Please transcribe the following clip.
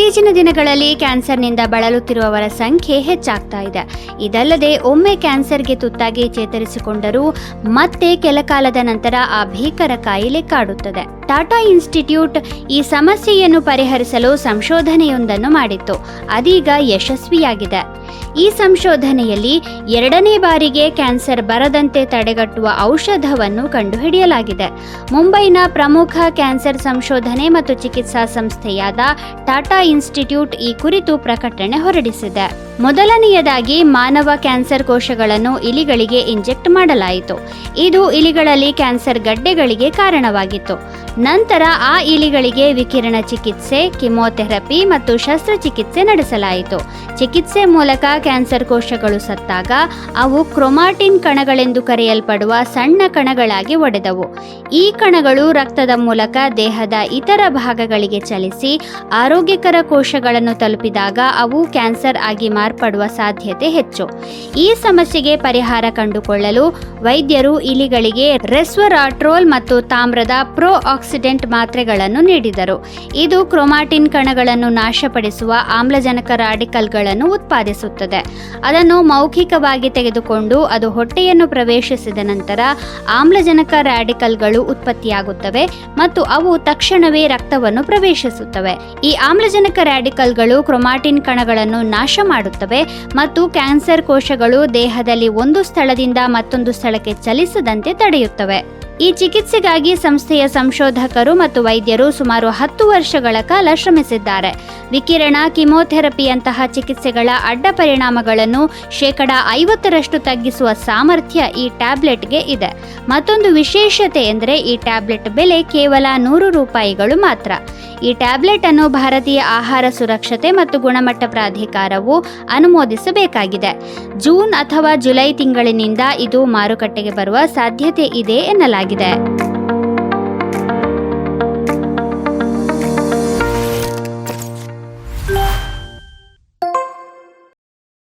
ಇತ್ತೀಚಿನ ದಿನಗಳಲ್ಲಿ ಕ್ಯಾನ್ಸರ್ನಿಂದ ಬಳಲುತ್ತಿರುವವರ ಸಂಖ್ಯೆ ಹೆಚ್ಚಾಗ್ತಾ ಇದೆ. ಇದಲ್ಲದೆ ಒಮ್ಮೆ ಕ್ಯಾನ್ಸರ್ಗೆ ತುತ್ತಾಗಿ ಚೇತರಿಸಿಕೊಂಡರೂ ಮತ್ತೆ ಕೆಲ ಕಾಲದ ನಂತರ ಆ ಭೀಕರ ಕಾಯಿಲೆ ಕಾಡುತ್ತದೆ. ಟಾಟಾ ಇನ್ಸ್ಟಿಟ್ಯೂಟ್ ಈ ಸಮಸ್ಯೆಯನ್ನು ಪರಿಹರಿಸಲು ಸಂಶೋಧನೆಯೊಂದನ್ನು ಮಾಡಿತ್ತು. ಅದೀಗ ಯಶಸ್ವಿಯಾಗಿದೆ. ಈ ಸಂಶೋಧನೆಯಲ್ಲಿ ಎರಡನೇ ಬಾರಿಗೆ ಕ್ಯಾನ್ಸರ್ ಬರದಂತೆ ತಡೆಗಟ್ಟುವ ಔಷಧವನ್ನು ಕಂಡುಹಿಡಿಯಲಾಗಿದೆ. ಮುಂಬೈನ ಪ್ರಮುಖ ಕ್ಯಾನ್ಸರ್ ಸಂಶೋಧನೆ ಮತ್ತು ಚಿಕಿತ್ಸಾ ಸಂಸ್ಥೆಯಾದ ಟಾಟಾ ಇನ್ಸ್ಟಿಟ್ಯೂಟ್ ಈ ಕುರಿತು ಪ್ರಕಟಣೆ ಹೊರಡಿಸಿದೆ. ಮೊದಲನೆಯದಾಗಿ ಮಾನವ ಕ್ಯಾನ್ಸರ್ ಕೋಶಗಳನ್ನು ಇಲಿಗಳಿಗೆ ಇಂಜೆಕ್ಟ್ ಮಾಡಲಾಯಿತು. ಇದು ಇಲಿಗಳಲ್ಲಿ ಕ್ಯಾನ್ಸರ್ ಗಡ್ಡೆಗಳಿಗೆ ಕಾರಣವಾಗಿತ್ತು. ನಂತರ ಆ ಇಲಿಗಳಿಗೆ ವಿಕಿರಣ ಚಿಕಿತ್ಸೆ, ಕಿಮೋಥೆರಪಿ ಮತ್ತು ಶಸ್ತ್ರಚಿಕಿತ್ಸೆ ನಡೆಸಲಾಯಿತು. ಚಿಕಿತ್ಸೆ ಮೂಲಕ ಕ್ಯಾನ್ಸರ್ ಕೋಶಗಳು ಸತ್ತಾಗ, ಅವು ಕ್ರೊಮಾಟಿನ್ ಕಣಗಳೆಂದು ಕರೆಯಲ್ಪಡುವ ಸಣ್ಣ ಕಣಗಳಾಗಿ ಒಡೆದವು. ಈ ಕಣಗಳು ರಕ್ತದ ಮೂಲಕ ದೇಹದ ಇತರ ಭಾಗಗಳಿಗೆ ಚಲಿಸಿ, ಆರೋಗ್ಯಕರ ಕೋಶಗಳನ್ನು ತಲುಪಿದಾಗ ಅವು ಕ್ಯಾನ್ಸರ್ ಆಗಿ ಮಾರ್ಪಡುವ ಸಾಧ್ಯತೆ ಹೆಚ್ಚು. ಈ ಸಮಸ್ಯೆಗೆ ಪರಿಹಾರ ಕಂಡುಕೊಳ್ಳಲು ವೈದ್ಯರು ಇಲಿಗಳಿಗೆ ರೆಸ್ವರಾಟ್ರೋಲ್ ಮತ್ತು ತಾಮ್ರದ ಪ್ರೋ ಆಕ್ಸಿಡೆಂಟ್ ಮಾತ್ರೆಗಳನ್ನು ನೀಡಿದರು. ಇದು ಕ್ರೊಮಾಟಿನ್ ಕಣಗಳನ್ನು ನಾಶಪಡಿಸುವ ಆಮ್ಲಜನಕ ರಾಡಿಕಲ್ಗಳನ್ನು ಉತ್ಪಾದಿಸುತ್ತದೆ. ಅದನ್ನು ಮೌಖಿಕವಾಗಿ ತೆಗೆದುಕೊಂಡು ಅದು ಹೊಟ್ಟೆಯನ್ನು ಪ್ರವೇಶಿಸಿದ ನಂತರ ಆಮ್ಲಜನಕ ರಾಡಿಕಲ್ಗಳು ಉತ್ಪತ್ತಿಯಾಗುತ್ತವೆ ಮತ್ತು ಅವು ತಕ್ಷಣವೇ ರಕ್ತವನ್ನು ಪ್ರವೇಶಿಸುತ್ತವೆ. ಈ ಆಮ್ಲಜನಕ ರಾಡಿಕಲ್ಗಳು ಕ್ರೊಮಾಟಿನ್ ಕಣಗಳನ್ನು ನಾಶ ಮಾಡುತ್ತವೆ ಮತ್ತು ಕ್ಯಾನ್ಸರ್ ಕೋಶಗಳು ದೇಹದಲ್ಲಿ ಒಂದು ಸ್ಥಳದಿಂದ ಮತ್ತೊಂದು ಸ್ಥಳಕ್ಕೆ ಚಲಿಸದಂತೆ ತಡೆಯುತ್ತವೆ. ಈ ಚಿಕಿತ್ಸೆಗಾಗಿ ಸಂಸ್ಥೆಯ ಸಂಶೋಧಕರು ಮತ್ತು ವೈದ್ಯರು ಸುಮಾರು ಹತ್ತು ವರ್ಷಗಳ ಕಾಲ ಶ್ರಮಿಸಿದ್ದಾರೆ. ವಿಕಿರಣ, ಕಿಮೋಥೆರಪಿಯಂತಹ ಚಿಕಿತ್ಸೆಗಳ ಅಡ್ಡ ಪರಿಣಾಮಗಳನ್ನು ಶೇಕಡ ಐವತ್ತರಷ್ಟು ತಗ್ಗಿಸುವ ಸಾಮರ್ಥ್ಯ ಈ ಟ್ಯಾಬ್ಲೆಟ್ಗೆ ಇದೆ. ಮತ್ತೊಂದು ವಿಶೇಷತೆ ಎಂದರೆ ಈ ಟ್ಯಾಬ್ಲೆಟ್ ಬೆಲೆ ಕೇವಲ ನೂರು ರೂಪಾಯಿಗಳು ಮಾತ್ರ. ಈ ಟ್ಯಾಬ್ಲೆಟ್ ಅನ್ನು ಭಾರತೀಯ ಆಹಾರ ಸುರಕ್ಷತೆ ಮತ್ತು ಗುಣಮಟ್ಟ ಪ್ರಾಧಿಕಾರವು ಅನುಮೋದಿಸಬೇಕಾಗಿದೆ. ಜೂನ್ ಅಥವಾ ಜುಲೈ ತಿಂಗಳಿನಿಂದ ಇದು ಮಾರುಕಟ್ಟೆಗೆ ಬರುವ ಸಾಧ್ಯತೆ ಇದೆ ಎನ್ನಲಾಗಿದೆ.